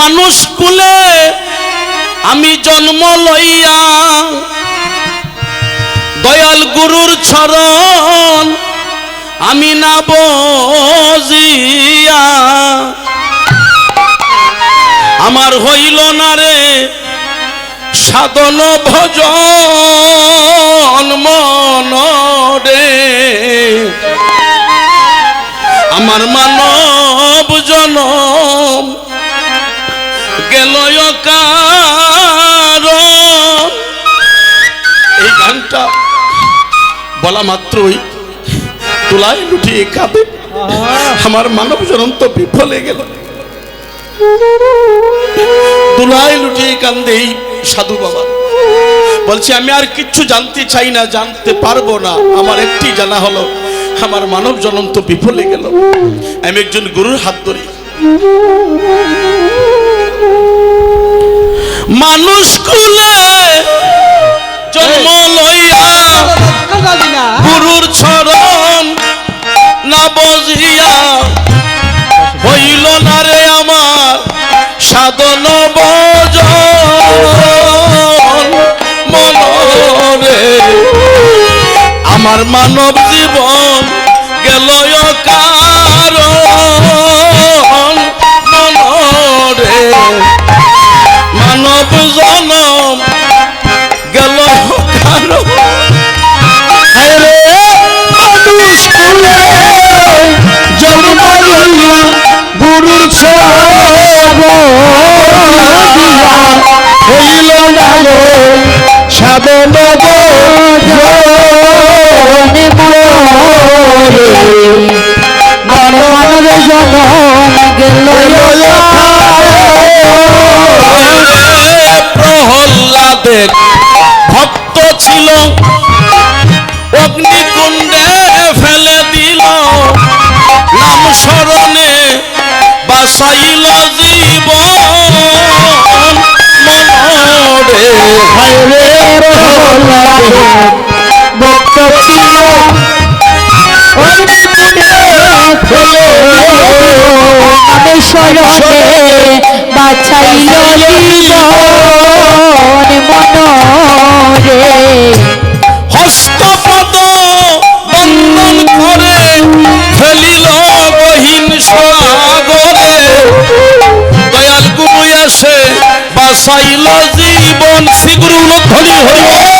মানুষ কুলে আমি জন্ম লইয়া দয়াল গুরুর চরণ আমি না বজিয়া। আমার হইল না রে সাধন ভজন মন রে। আমার মানব জনম গেল এই গানটা বলা মাত্রই তুলায় লুটিয়ে কাঁদে। আমার মানব জনম তো বিফলে গেল। তুলায় লুটিয়ে কান্দে এই সাধু বাবা। বলছে, আমি আর কিচ্ছু জানতে চাই না, জানতে পারব না। আমার একটি জানা হলো, আমার মানব জনম তো বিফলে গেল। আমি একজন গুরুর হাত ধরি। মানুষ কুলে জন্ম লইয়া গুরুর চরণ না বজিয়া হইল না রে আমার সাধন বজন মনরে। আমার মানব জীবন গেল ভক্ত ছিল স্মরণে বাছাইল মনরে হস্তপদ বন্ধন করে ফেলিল গহীন সাগরে দয়াল গুরু এসে বাসাইল জীবন হরি গুরু বাঁচাইল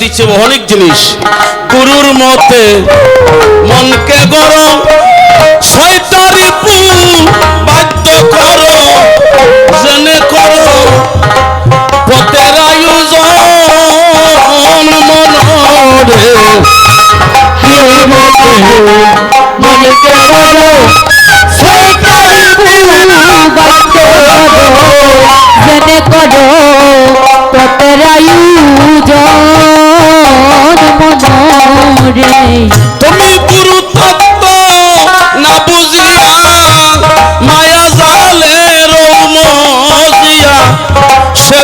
দিচ্ছে অনেক জিনিস। গুরুর মতে মনকে গরম শয়তারি বাধ্য করো জেনে করো।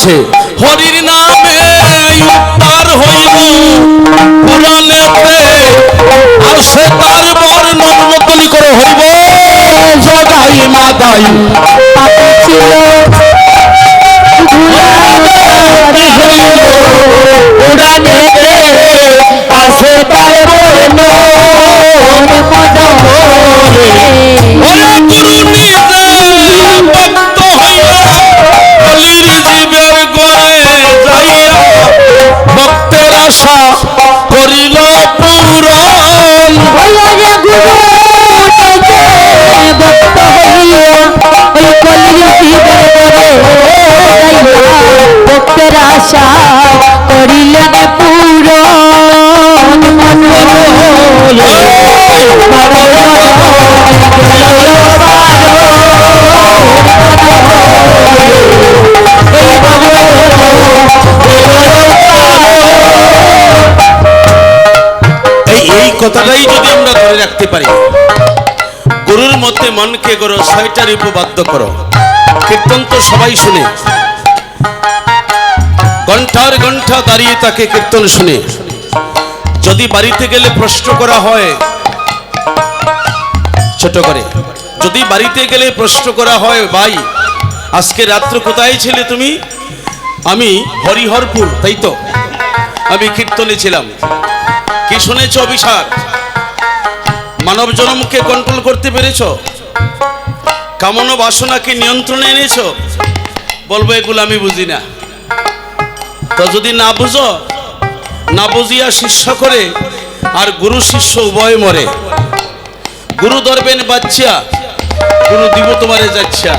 রয়েছে হরির নামে উদ্ধার হইব পুরাণেতে আর সে তার বর্ণন মতনই করে হইব, জগাই মাদাই। ইচ্ছা করিলেন এই কথাটাই যদি আমরা ধরে রাখতে পারি, গরুর মধ্যে মনকে করো ছয়টা রিপু বাধ্য করো। কীর্তন তো সবাই শুনে। ঘণ্টার ঘণ্টা দাঁড়িয়ে তাকে কীর্তন শুনে। যদি বাড়িতে গেলে প্রশ্ন করা হয়, ছোট করে, যদি বাড়িতে গেলে প্রশ্ন করা হয়, ভাই, আজকে রাত্র কোথায় ছিলে তুমি? আমি হরিহরপুর, তাই তো? আমি কীর্তনে ছিলাম। কি শুনেছ অভিশাপ মানব জনমকে কন্ট্রোল করতে পেরেছ? কামনা বাসনাকে নিয়ন্ত্রণে এনেছ? বলব এগুলো আমি বুঝি না। তো যদি না বুঝো, না বুঝিয়া শিষ্য করে, আর গুরু শিষ্য উভয় মরে। গুরু ধরবেন বাচ্চা, গুরু দিব তোমারে যাচ্ছা।